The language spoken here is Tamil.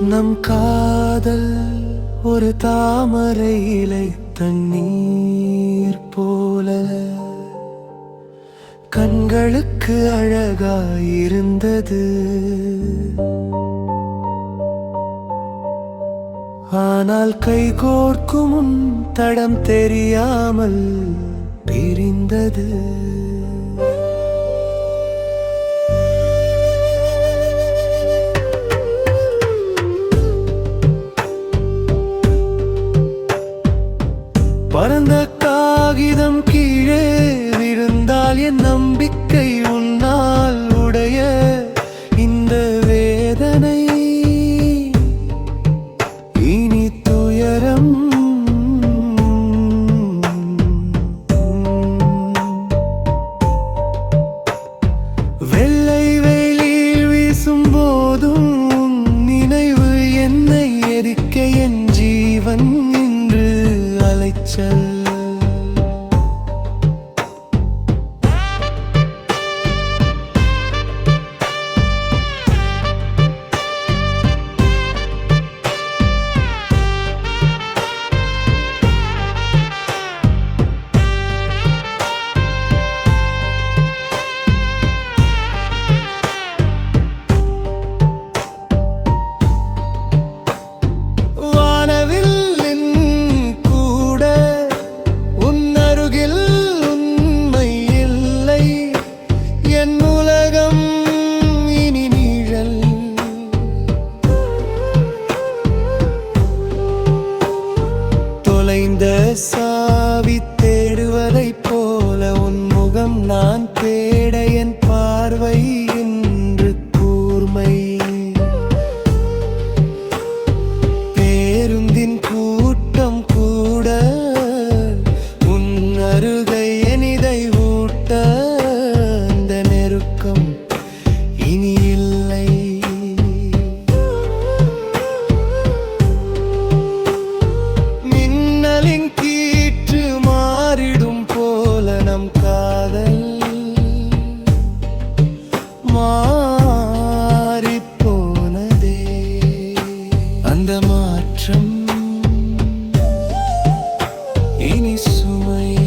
நம் காதல் ஒரு தாமரை இலை தண்ணீர் போல. கண்களுக்கு அழகாயிருந்தது. ஆனால் கை கோர்க்கும் தடம் தெரியாமல் பிரிந்தது. பரந்த காகிதம் கீழே விழுந்தால் என் நம்பிக்கை உன்னால் உடைய இந்த வேதனை. இனி துயரம். வெள்ளை வெயிலில் வீசும் போதும் நினைவு என்னை எரிக்க என் ஜீவன் चल to my